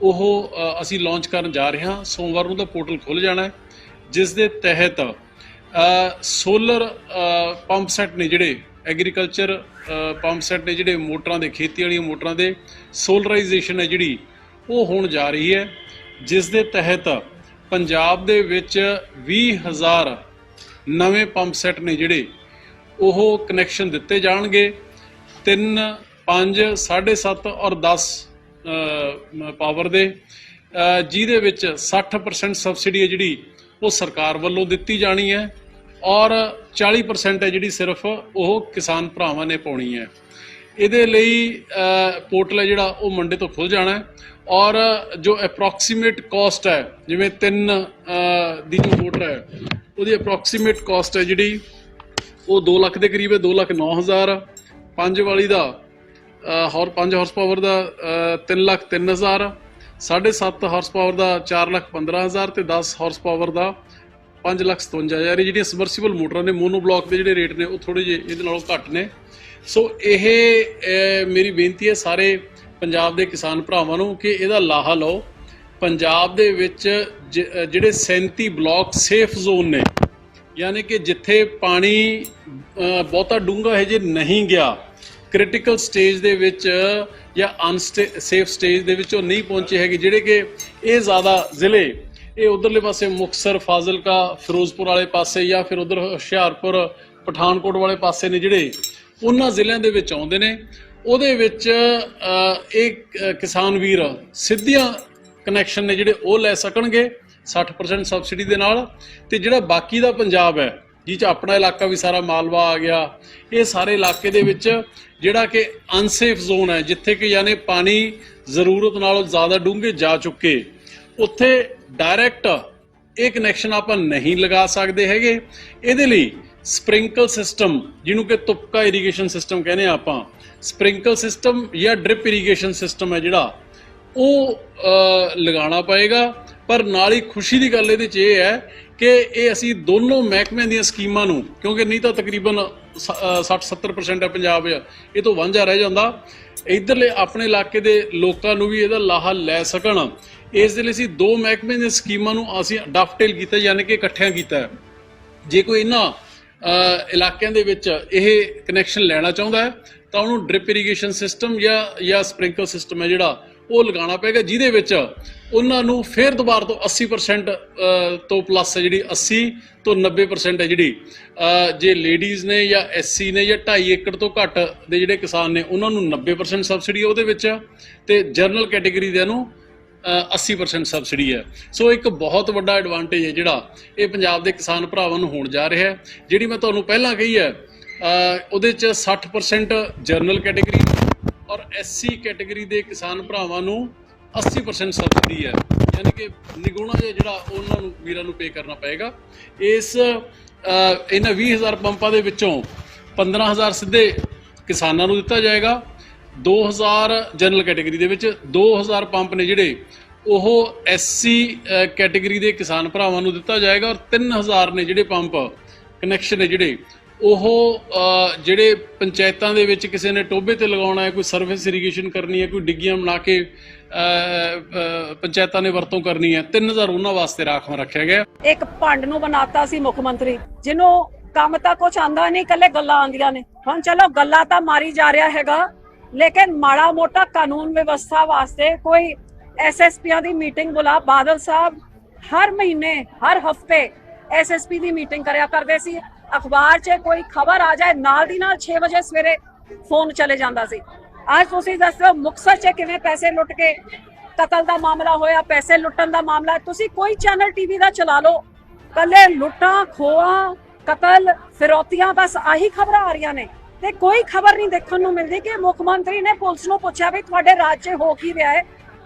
ਉਹ ਅਸੀਂ ਲਾਂਚ ਕਰਨ ਜਾ ਰਹੇ ਹਾਂ। ਸੋਮਵਾਰ ਨੂੰ ਦਾ ਪੋਰਟਲ ਖੁੱਲ ਜਾਣਾ ਹੈ, ਜਿਸ ਦੇ ਤਹਿਤ ਸੋਲਰ ਪੰਪ ਸੈਟ ਨੇ ਜਿਹੜੇ ਐਗਰੀਕਲਚਰ ਪੰਪ ਸੈਟ ਨੇ ਜਿਹੜੇ ਮੋਟਰਾਂ ਦੇ, ਖੇਤੀ ਵਾਲੀਆਂ ਮੋਟਰਾਂ ਦੇ ਸੋਲਰਾਈਜੇਸ਼ਨ ਹੈ ਜਿਹੜੀ, ਉਹ ਹੋਣ ਜਾ ਰਹੀ ਹੈ, ਜਿਸ ਦੇ ਤਹਿਤ ਪੰਜਾਬ ਦੇ ਵਿੱਚ 20000 ਨਵੇਂ ਪੰਪ ਸੈਟ ਨੇ ਜਿਹੜੇ, ਉਹ ਕਨੈਕਸ਼ਨ ਦਿੱਤੇ ਜਾਣਗੇ। 3 5 7.5 ਔਰ 10 ਪਾਵਰ ਦੇ ਜਿਹਦੇ ਵਿੱਚ 60% ਸਬਸਿਡੀ ਹੈ ਜਿਹੜੀ, ਉਹ ਸਰਕਾਰ ਵੱਲੋਂ ਦਿੱਤੀ ਜਾਣੀ ਹੈ ਔਰ 40% ਹੈ ਜਿਹੜੀ ਸਿਰਫ ਉਹ ਕਿਸਾਨ ਭਰਾਵਾਂ ਨੇ ਪਾਉਣੀ ਹੈ। ਇਹਦੇ ਲਈ ਪੋਰਟਲ ਹੈ ਜਿਹੜਾ, ਉਹ ਮੰਡੇ ਤੋਂ ਖੁੱਲ ਜਾਣਾ ਹੈ ਔਰ ਜੋ ਅਪਰੋਕਸੀਮੇਟ ਕਾਸਟ ਹੈ, ਜਿਵੇਂ 3 ਦੀ ਜੋ ਮੋਟਰ ਹੈ, ਉਹਦੀ ਅਪਰੋਕਸੀਮੇਟ ਕਾਸਟ ਹੈ ਜਿਹੜੀ, ਉਹ 2 ਲੱਖ ਦੇ ਕਰੀਬ ਹੈ 2 ਲੱਖ 9000 ਪੰਜ ਵਾਲੀ ਦਾ ਹੋਰ 5 ਹਾਰਸ ਪਾਵਰ ਦਾ 3 ਲੱਖ 3000 7.5 ਹਾਰਸ ਪਾਵਰ ਦਾ 4 ਲੱਖ 15000 ਤੇ 10 ਹਾਰਸ ਪਾਵਰ ਦਾ 5 ਲੱਖ 57000 ਇਹ ਜਿਹੜੀਆਂ ਸਬਮਰਸੀਬਲ ਮੋਟਰਾਂ ਨੇ, ਮੋਨੋ ਬਲਾਕ ਦੇ ਜਿਹੜੇ ਰੇਟ ਨੇ, ਉਹ ਥੋੜੇ ਜਿਹੇ ਇਹਦੇ ਨਾਲੋਂ ਘੱਟ ਨੇ। ਸੋ ਇਹ ਮੇਰੀ ਬੇਨਤੀ ਹੈ ਸਾਰੇ ਪੰਜਾਬ ਦੇ ਕਿਸਾਨ ਭਰਾਵਾਂ ਨੂੰ ਕਿ ਇਹਦਾ ਲਾਹਾ ਲਓ। ਪੰਜਾਬ ਦੇ ਵਿੱਚ ਜਿਹੜੇ 37 ਬਲਾਕ ਸੇਫ ਜ਼ੋਨ ਨੇ, ਯਾਨੀ ਕਿ ਜਿੱਥੇ ਪਾਣੀ ਬਹੁਤਾ ਡੂੰਘਾ ਹੈ ਜੇ ਨਹੀਂ ਗਿਆ ਕ੍ਰਿਟੀਕਲ ਸਟੇਜ ਦੇ ਵਿੱਚ ਜਾਂ ਅਨਸੇਫ ਸਟੇਜ ਦੇ ਵਿੱਚ ਉਹ ਨਹੀਂ ਪਹੁੰਚੇ ਹੈਗੇ, ਜਿਹੜੇ ਕਿ ਇਹ ਜ਼ਿਆਦਾ ਜ਼ਿਲ੍ਹੇ, ਇਹ ਉਧਰਲੇ ਪਾਸੇ ਮੁਕਸਰ, ਫਾਜ਼ਿਲਕਾ, ਫਿਰੋਜ਼ਪੁਰ ਵਾਲੇ ਪਾਸੇ ਜਾਂ ਫਿਰ ਉਧਰ ਹੁਸ਼ਿਆਰਪੁਰ, ਪਠਾਨਕੋਟ ਵਾਲੇ ਪਾਸੇ ਨੇ ਜਿਹੜੇ, ਉਹਨਾਂ ਜ਼ਿਲ੍ਹਿਆਂ ਦੇ ਵਿੱਚ ਆਉਂਦੇ ਨੇ। ਉਹਦੇ ਵਿੱਚ ਇਹ ਕਿਸਾਨ ਵੀਰ ਸਿੱਧੀਆਂ ਕਨੈਕਸ਼ਨ ਨੇ ਜਿਹੜੇ ਉਹ ਲੈ ਸਕਣਗੇ 60% ਸਬਸਿਡੀ ਦੇ ਨਾਲ। ਤੇ ਜਿਹੜਾ ਬਾਕੀ ਦਾ ਪੰਜਾਬ ਹੈ ਜਿਹ ਚ ਆਪਣਾ ਇਲਾਕਾ ਵੀ ਸਾਰਾ ਮਾਲਵਾ ਆ ਗਿਆ। ਇਹ ਸਾਰੇ ਇਲਾਕੇ ਦੇ ਵਿੱਚ ਜਿਹੜਾ ਕਿ ਅਨਸੇਫ ਜ਼ੋਨ ਹੈ, ਜਿੱਥੇ ਕਿ ਯਾਨੀ ਪਾਣੀ ਜ਼ਰੂਰਤ ਨਾਲੋਂ ਜ਼ਿਆਦਾ ਡੂੰਘੇ ਜਾ ਚੁੱਕੇ। ਉੱਥੇ ਡਾਇਰੈਕਟ ਇਹ ਕਨੈਕਸ਼ਨ ਆਪਾਂ ਨਹੀਂ ਲਗਾ ਸਕਦੇ ਹੈਗੇ। ਇਹਦੇ ਲਈ ਸਪ੍ਰਿੰਕਲ ਸਿਸਟਮ ਜਿਹਨੂੰ ਕਿ ਤੁਪਕਾ ਇਰੀਗੇਸ਼ਨ ਸਿਸਟਮ ਕਹਿੰਦੇ ਆ ਆਪਾਂ ਸਪ੍ਰਿੰਕਲ ਸਿਸਟਮ ਜਾਂ ਡ੍ਰਿਪ ਇਰੀਗੇਸ਼ਨ ਸਿਸਟਮ ਹੈ ਜਿਹੜਾ, ਉਹ ਲਗਾਉਣਾ ਪਏਗਾ। ਪਰ ਨਾਲ ਹੀ ਖੁਸ਼ੀ ਦੀ ਗੱਲ ਇਹਦੇ 'ਚ ਇਹ ਹੈ ਕਿ ਇਹ ਅਸੀਂ ਦੋਨੋਂ ਮਹਿਕਮਿਆਂ ਦੀਆਂ ਸਕੀਮਾਂ ਨੂੰ, ਕਿਉਂਕਿ ਨਹੀਂ ਤਾਂ ਤਕਰੀਬਨ 60-70% ਹੈ ਪੰਜਾਬ 'ਚ, ਇਹ ਤੋਂ ਵਾਂਝਾ ਰਹਿ ਜਾਂਦਾ। ਇਧਰਲੇ ਆਪਣੇ ਇਲਾਕੇ ਦੇ ਲੋਕਾਂ ਨੂੰ ਵੀ ਇਹਦਾ ਲਾਹਾ ਲੈ ਸਕਣ। ਇਸ ਦੇ ਲਈ ਅਸੀਂ ਦੋ ਮਹਿਕਮਿਆਂ ਦੀਆਂ ਸਕੀਮਾਂ ਨੂੰ ਅਸੀਂ ਡਫਟੇਲ ਕੀਤਾ, ਯਾਨੀ ਕਿ ਇਕੱਠਿਆਂ ਕੀਤਾ। ਜੇ ਕੋਈ ਇਹਨਾਂ ਇਲਾਕਿਆਂ ਦੇ ਵਿੱਚ ਇਹ ਕਨੈਕਸ਼ਨ ਲੈਣਾ ਚਾਹੁੰਦਾ ਹੈ, ਤਾਂ ਉਹਨੂੰ ਡ੍ਰਿਪ ਇਰੀਗੇਸ਼ਨ ਸਿਸਟਮ ਜਾਂ ਜਾਂ ਸਪ੍ਰਿੰਕਲ ਸਿਸਟਮ ਹੈ ਜਿਹੜਾ, ਉਹ ਲਗਾਉਣਾ ਪਏਗਾ, ਜਿਹਦੇ ਵਿੱਚ ਉਹਨਾਂ ਨੂੰ ਫਿਰ ਦੁਬਾਰਾ ਤੋਂ 80% ਤੋਂ ਪਲੱਸ ਹੈ ਜਿਹੜੀ 80 ਤੋਂ 90% ਹੈ ਜਿਹੜੀ ਜੇ ਲੇਡੀਜ਼ ਨੇ ਜਾਂ ਐਸਸੀ ਨੇ ਜਾਂ 2.5 ਏਕੜ ਤੋਂ ਘੱਟ ਦੇ ਜਿਹੜੇ ਕਿਸਾਨ ਨੇ ਉਹਨਾਂ ਨੂੰ 90% ਸਬਸਿਡੀ ਉਹਦੇ ਵਿੱਚ ਤੇ ਜਨਰਲ ਕੈਟਾਗਰੀ ਦੇ ਨੂੰ ਅ, 80% ਸਬਸਿਡੀ ਹੈ। ਸੋ ਇੱਕ ਬਹੁਤ ਵੱਡਾ ਐਡਵਾਂਟੇਜ ਹੈ ਜਿਹੜਾ ਇਹ ਪੰਜਾਬ ਦੇ ਕਿਸਾਨ ਭਰਾਵਾਂ ਨੂੰ ਹੋਣ ਜਾ ਰਿਹਾ ਹੈ। ਜਿਹੜੀ ਮੈਂ ਤੁਹਾਨੂੰ ਪਹਿਲਾਂ ਕਹੀ ਹੈ ਉਹਦੇ ਚ 60% ਜਨਰਲ ਕੈਟਾਗਰੀ ਔਰ ਐਸਸੀ ਕੈਟਾਗਰੀ ਦੇ ਕਿਸਾਨ ਭਰਾਵਾਂ ਨੂੰ 80% ਸਬਸਿਡੀ ਹੈ। ਯਾਨੀ ਕਿ ਨਿਗੁਣਾ ਜਿਹਾ ਜਿਹੜਾ ਉਹਨਾਂ ਨੂੰ ਵੀਰਾਂ ਨੂੰ ਪੇ ਕਰਨਾ ਪਏਗਾ। ਇਸ ਅ, ਇਹਨਾਂ 20000 ਪੰਪਾਂ ਦੇ ਵਿੱਚੋਂ 15000 ਸਿੱਧੇ ਕਿਸਾਨਾਂ ਨੂੰ ਦਿੱਤਾ ਜਾਏਗਾ। 2000 ਜਨਰਲ ਕੈਟਾਗਰੀ ਦੇ ਵਿੱਚ 2000 ਪੰਪ ਨੇ ਜਿਹੜੇ ਉਹ ਐਸਸੀ ਕੈਟਾਗਰੀ ਦੇ ਕਿਸਾਨ ਭਰਾਵਾਂ ਨੂੰ ਦਿੱਤਾ ਜਾਏਗਾ। ਔਰ 3000 ਨੇ ਜਿਹੜੇ ਪੰਪ ਕਨੈਕਸ਼ਨ ਨੇ ਜਿਹੜੇ ਉਹ ਜਿਹੜੇ ਪੰਚਾਇਤਾਂ ਦੇ ਵਿੱਚ ਕਿਸੇ ਨੇ ਟੋਬੇ ਤੇ ਲਗਾਉਣਾ ਹੈ, ਕੋਈ ਸਰਵਿਸ ਇਰੀਗੇਸ਼ਨ ਕਰਨੀ ਹੈ, ਕੋਈ ਡਿੱਗੀਆਂ ਬਣਾ ਕੇ ਪੰਚਾਇਤਾਂ ਨੇ ਵਰਤੋਂ ਕਰਨੀ ਹੈ 3000 ਉਹਨਾਂ ਵਾਸਤੇ ਰਾਖਵਾਂ ਰੱਖਿਆ ਗਿਆ। ਇੱਕ ਭੰਡ ਨੂੰ ਬਣਾਤਾ ਸੀ ਮੁੱਖ ਮੰਤਰੀ, ਜਿਹਨੂੰ ਕੰਮ ਤਾਂ ਕੁਝ ਆਂਦਾ ਨਹੀਂ ਕੱਲੇ ਗੱਲਾਂ ਆਂਦੀਆਂ ਨੇ। ਹੁਣ ਚਲੋ ਗੱਲਾਂ ਤਾਂ ਮਾਰੀ ਜਾ ਰਿਹਾ ਹੈਗਾ, ਲੇਕਿਨ ਮਾੜਾ ਮੋਟਾ ਕਾਨੂੰਨ ਵਿਵਸਥਾ ਵਾਸਤੇ ਕੋਈ ਐਸਐਸਪੀਆਂ ਦੀ ਮੀਟਿੰਗ ਬੁਲਾ, ਬਾਦਲ ਸਾਹਿਬ ਹਰ ਮਹੀਨੇ, ਹਰ ਹਫ਼ਤੇ ਐਸਐਸਪੀ ਦੀ ਮੀਟਿੰਗ ਕਰਿਆ ਕਰਦੇ ਸੀ। ਅਖਬਾਰ 'ਚ ਕੋਈ ਖਬਰ ਆ ਜਾਏ, ਨਾਲ ਦੀ ਨਾਲ 6 ਵਜੇ ਸਵੇਰੇ ਫੋਨ ਚਲੇ ਜਾਂਦਾ ਸੀ। ਅੱਜ ਤੁਸੀਂ ਦੱਸੋ ਮੁਕਸਰ 'ਚ ਕਿਵੇਂ ਪੈਸੇ ਲੁੱਟ ਕੇ ਕਤਲ ਦਾ ਮਾਮਲਾ ਹੋਇਆ, ਪੈਸੇ ਲੁੱਟਣ ਦਾ ਮਾਮਲਾ, ਤੁਸੀਂ ਕੋਈ ਚੈਨਲ ਟੀਵੀ ਦਾ ਚਲਾ ਲਓ। ਕੱਲੇ ਲੁੱਟਾਂ ਖੋਆ ਕਤਲ, ਫਿਰੌਤੀਆਂ, ਬਸ ਆਹੀ ਖਬਰਾਂ ਆ ਰਹੀਆਂ ਨੇ। ਤੇ ਕੋਈ ਖਬਰ ਨਹੀਂ ਦੇਖਣ ਨੂੰ ਮਿਲਦੀ ਕਿ ਮੁੱਖ ਮੰਤਰੀ ਨੇ ਪੁਲਿਸ ਨੂੰ ਪੁੱਛਿਆ ਵੀ ਤੁਹਾਡੇ ਰਾਜ 'ਚ ਹੋ ਕੀ ਰਿਹਾ ਹੈ?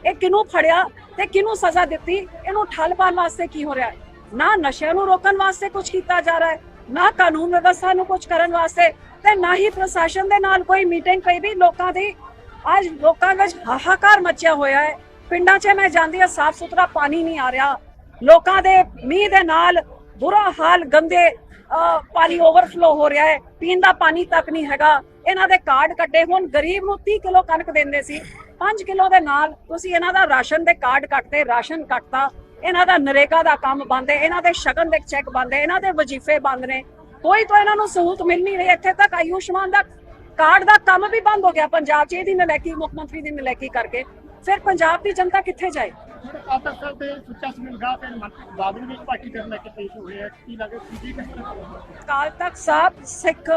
ਇਹ ਕਿਹਨੂੰ ਫੜਿਆ ਤੇ ਕਿਹਨੂੰ ਸਜ਼ਾ ਦਿੱਤੀ? ਇਹਨੂੰ ਠੱਲ ਪਾਉਣ ਵਾਸਤੇ ਕੀ ਹੋ ਰਿਹਾ ਨਾ ਨਸ਼ਿਆਂ ਨੂੰ ਰੋਕਣ ਵਾਸਤੇ ਕੁਝ ਕੀਤਾ ਜਾ ਰਿਹਾ ਹੈ ਨਾ ਕਾਨੂੰਨ ਵਿਵਸਥਾ ਨੂੰ ਕੁਝ ਕਰਨ ਵਾਸਤੇ ਤੇ ਨਾ ਹੀ ਪ੍ਰਸ਼ਾਸਨ ਦੇ ਨਾਲ ਕੋਈ ਮੀਟਿੰਗ ਪਈ ਵੀ ਲੋਕਾਂ ਦੀ। ਅੱਜ ਲੋਕਾਂ ਵਿੱਚ ਹਾਹਾਕਾਰ ਮਚਿਆ ਹੋਇਆ ਹੈ। ਪਿੰਡਾਂ 'ਚ ਮੈਂ ਜਾਂਦੀ ਹਾਂ ਸਾਫ਼ ਸੁਥਰਾ ਪਾਣੀ ਨਹੀਂ ਆ ਰਿਹਾ। ਲੋਕਾਂ ਦੇ ਮੀਂਹ ਦੇ ਨਾਲ ਬੁਰਾ ਹਾਲ, ਗੰਦੇ ਪਾਣੀ ਓਵਰਫਲੋ ਹੋ ਰਿਹਾ ਹੈ। ਪੀਣ ਦਾ ਪਾਣੀ ਤੱਕ ਨਹੀਂ ਹੈਗਾ। ਇਹਨਾਂ ਦੇ ਕਾਰਡ ਕੱਟੇ ਹੁਣ ਗਰੀਬ ਨੂੰ 30 ਕਿਲੋ ਕਣਕ ਦਿੰਦੇ ਸੀ। 5 ਕਿਲੋ ਦੇ ਨਾਲ ਤੁਸੀਂ ਇਹਨਾਂ ਦਾ ਰਾਸ਼ਨ ਦੇ ਕਾਰਡ ਕੱਟਦੇ, ਰਾਸ਼ਨ ਕੱਟਤਾ। ਇਹਨਾਂ ਦਾ ਨਰੇਗਾ ਦਾ ਕੰਮ ਬੰਦ ਹੈ ਇਹਨਾਂ ਦੇ ਸ਼ਗਨ ਦੇ ਚੈੱਕ ਬੰਦ ਹੈ ਇਹਨਾਂ ਦੇ ਵਜ਼ੀਫੇ ਬੰਦ ਨੇ। ਕੋਈ ਤਾਂ ਇਹਨਾਂ ਨੂੰ ਸਹੂਲਤ ਮਿਲ ਨਹੀਂ ਰਹੀ ਇੱਥੇ ਤੱਕ ਆਯੁਸ਼ਮਾਨ ਦਾ ਕਾਰਡ ਦਾ ਕੰਮ ਵੀ ਬੰਦ ਹੋ ਗਿਆ ਪੰਜਾਬ 'ਚ ਇਹਦੀ ਨਲੈਕੀ ਮੁੱਖ ਮੰਤਰੀ ਦੀ ਨਲੈਕੀ ਕਰਕੇ। ਫਿਰ ਪੰਜਾਬ ਦੀ ਜਨਤਾ ਕਿੱਥੇ ਜਾਏ? ਜਿਹੜੇ ਕਾਤਰ ਸਾਹਿਬ ਸਿੱਖ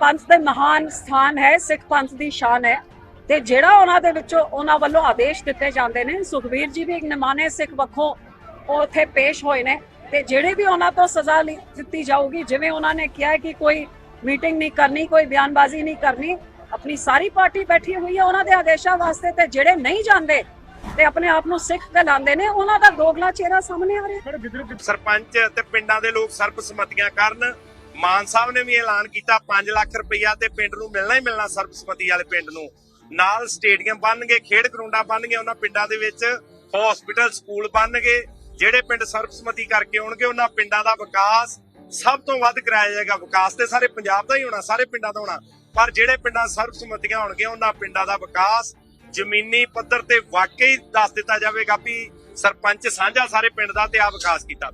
ਪੰਥ ਦੇ ਮਹਾਨ ਸਥਾਨ ਹੈ ਸਿੱਖ ਪੰਥ ਦੀ ਸ਼ਾਨ ਹੈ। ਤੇ ਜਿਹੜਾ ਉਹਨਾਂ ਦੇ ਵਿੱਚੋਂ ਉਹਨਾਂ ਵੱਲੋਂ ਆਦੇਸ਼ ਦਿੱਤੇ ਜਾਂਦੇ ਨੇ ਸੁਖਬੀਰ ਜੀ ਵੀ ਇੱਕ ਨਿਮਾਣੇ ਸਿੱਖ ਵੱਖੋਂ ਉਹ ਉੱਥੇ ਪੇਸ਼ ਹੋਏ ਨੇ ਤੇ ਜਿਹੜੇ ਵੀ ਉਹਨਾਂ ਤੋਂ ਸਜ਼ਾ ਦਿੱਤੀ ਜਾਊਗੀ, ਜਿਵੇਂ ਉਹਨਾਂ ਨੇ ਕਿਹਾ ਕਿ ਕੋਈ ਮੀਟਿੰਗ ਨਹੀਂ ਕਰਨੀ, ਕੋਈ ਬਿਆਨਬਾਜ਼ੀ ਨਹੀਂ ਕਰਨੀ, ਆਪਣੀ ਸਾਰੀ ਪਾਰਟੀ ਬੈਠੀ ਹੋਈ ਹੈ ਉਹਨਾਂ ਦੇ ਆਦੇਸ਼ਾਂ ਵਾਸਤੇ ਤੇ ਜਿਹੜੇ ਨਹੀਂ ਜਾਂਦੇ ਤੇ ਆਪਣੇ ਆਪ ਨੂੰ ਸਿੱਖ ਕਹਿਲਾਉਂਦੇ ਨੇ, ਉਹਨਾਂ ਦਾ ਦੋਗਲਾ ਚਿਹਰਾ ਸਾਹਮਣੇ ਆ ਰਿਹਾ ਸਰਪੰਚ ਤੇ ਪਿੰਡਾਂ ਦੇ ਲੋਕ ਸਰਬਸੰਮਤੀਆਂ ਕਰਨ ਮਾਨ ਸਾਹਿਬ ਨੇ ਵੀ ਐਲਾਨ ਕੀਤਾ 5 ਲੱਖ ਰੁਪਇਆ ਤੇ ਪਿੰਡ ਨੂੰ ਮਿਲਣਾ ਹੀ ਮਿਲਣਾ ਸਰਬਸੰਮਤੀ ਵਾਲੇ ਪਿੰਡ ਨੂੰ। ਨਾਲ ਸਟੇਡੀਅਮ ਬਣਨਗੇ, ਖੇਡ ਗਰਾਊਂਡਾਂ ਬਣਨਗੇ, ਉਹਨਾਂ ਪਿੰਡਾਂ ਦੇ ਵਿੱਚ ਹਸਪੀਟਲ ਸਕੂਲ ਬਣਨਗੇ ਜਿਹੜੇ ਪਿੰਡ ਸਰਬਸਮਤੀ ਕਰਕੇ ਆਉਣਗੇ, ਉਹਨਾਂ ਪਿੰਡਾਂ ਦਾ ਵਿਕਾਸ ਸਭ ਤੋਂ ਵੱਧ ਕਰਾਇਆ ਜਾਏਗਾ। ਵਿਕਾਸ ਤੇ ਸਾਰੇ ਪੰਜਾਬ ਦਾ ਹੀ ਹੋਣਾ, ਸਾਰੇ ਪਿੰਡਾਂ ਦਾ ਹੋਣਾ। ਪਰ ਜਿਹੜੇ ਪਿੰਡਾਂ ਸਰਬਸੰਮਤੀਆਂ ਹੋਣਗੀਆਂ, ਉਹਨਾਂ ਪਿੰਡਾਂ ਦਾ ਵਿਕਾਸ ਜ਼ਮੀਨੀ ਪੱਧਰ ਤੇ ਵਾਕਈ ਦੱਸ ਦਿੱਤਾ ਜਾਵੇਗਾ ਵੀ ਸਰਪੰਚ ਸਾਂਝਾ ਸਾਰੇ ਪਿੰਡ ਦਾ ਤੇ ਆ ਵਿਕਾਸ ਕੀਤਾ।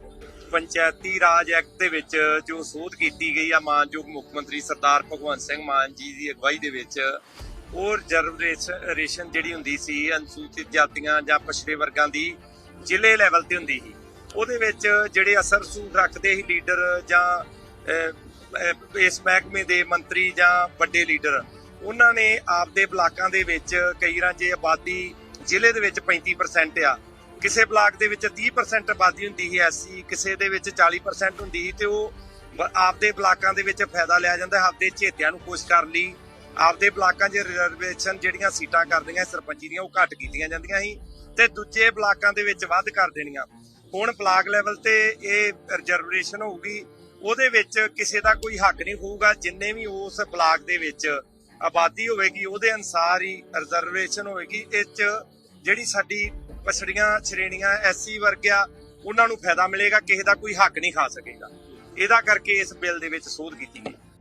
ਪੰਚਾਇਤੀ ਰਾਜ ਐਕਟ ਦੇ ਵਿੱਚ ਜੋ ਸੋਧ ਕੀਤੀ ਗਈ ਆ ਮਾਨਯੋਗ ਮੁੱਖ ਮੰਤਰੀ ਸਰਦਾਰ ਭਗਵੰਤ ਸਿੰਘ ਮਾਨ ਜੀ ਦੀ ਅਗਵਾਈ ਦੇ ਵਿੱਚ, ਉਹ ਰਿਜ਼ਰਵੇਸ਼ਨ ਜਿਹੜੀ ਹੁੰਦੀ ਸੀ, ਅਨੁਸੂਚਿਤ ਜਾਤੀਆਂ ਜਾਂ ਪਛੜੇ ਵਰਗਾਂ ਦੀ ਜ਼ਿਲ੍ਹੇ ਲੈਵਲ ਤੇ ਹੁੰਦੀ ਸੀ। ਉਹਦੇ ਵਿੱਚ ਜਿਹੜੇ ਅਸਰ ਸੂਟ ਰੱਖਦੇ ਸੀ ਲੀਡਰ ਜਾਂ ਇਸ ਮਹਿਕਮੇ ਦੇ ਮੰਤਰੀ ਜਾਂ ਵੱਡੇ ਲੀਡਰ ਉਹਨਾਂ ਨੇ ਆਪਦੇ ਬਲਾਕਾਂ ਦੇ ਵਿੱਚ ਕਈ ਵਾਰ ਜੇ ਆਬਾਦੀ ਜ਼ਿਲ੍ਹੇ ਦੇ ਵਿੱਚ 35% ਆ, ਕਿਸੇ ਬਲਾਕ ਦੇ ਵਿੱਚ 30% ਆਬਾਦੀ ਹੁੰਦੀ ਸੀ ਐਸਸੀ ਕਿਸੇ ਦੇ ਵਿੱਚ 40% ਹੁੰਦੀ ਸੀ ਤੇ ਉਹ ਆਪਦੇ ਬਲਾਕਾਂ ਦੇ ਵਿੱਚ ਫਾਇਦਾ ਲਿਆ ਜਾਂਦਾ, ਆਪਦੇ ਝੇਤਿਆਂ ਨੂੰ ਖੁਸ਼ ਕਰਨ ਲਈ, ਆਪਦੇ ਬਲਾਕਾਂ 'ਚ ਰਿਜ਼ਰਵੇਸ਼ਨ ਜਿਹੜੀਆਂ ਸੀਟਾਂ ਕਰਦੀਆਂ, ਸਰਪੰਚੀ ਦੀਆਂ, ਉਹ ਘੱਟ ਕੀਤੀਆਂ ਜਾਂਦੀਆਂ ਸੀ। ਤੇ ਦੂਜੇ ਬਲਾਕਾਂ ਦੇ ਵਿੱਚ ਵੱਧ ਕਰ ਦੇਣੀਆਂ। ਹੁਣ ਬਲਾਕ ਲੈਵਲ ਤੇ ਇਹ ਰਿਜ਼ਰਵੇਸ਼ਨ ਹੋਊਗੀ, ਉਹਦੇ ਵਿੱਚ ਕਿਸੇ ਦਾ ਕੋਈ ਹੱਕ ਨਹੀਂ ਹੋਊਗਾ, ਜਿੰਨੇ ਵੀ ਉਸ ਬਲਾਕ ਦੇ ਵਿੱਚ ਆਬਾਦੀ ਹੋਵੇਗੀ, ਉਹਦੇ ਅਨਸਾਰ ਹੀ ਰਿਜ਼ਰਵੇਸ਼ਨ ਹੋਵੇਗੀ। ਇਸ 'ਚ ਜਿਹੜੀ ਸਾਡੀ ਪਛੜੀਆਂ ਸ਼੍ਰੇਣੀਆਂ ਐਸਸੀ ਵਰਗਿਆ ਉਹਨਾਂ ਨੂੰ ਫਾਇਦਾ ਮਿਲੇਗਾ, ਕਿਸੇ ਦਾ ਕੋਈ ਹੱਕ ਨਹੀਂ ਖਾ ਸਕੇਗਾ। ਇਹਦਾ ਕਰਕੇ ਇਸ ਬਿੱਲ ਦੇ ਵਿੱਚ ਸੋਧ ਕੀਤੀ ਗਈ।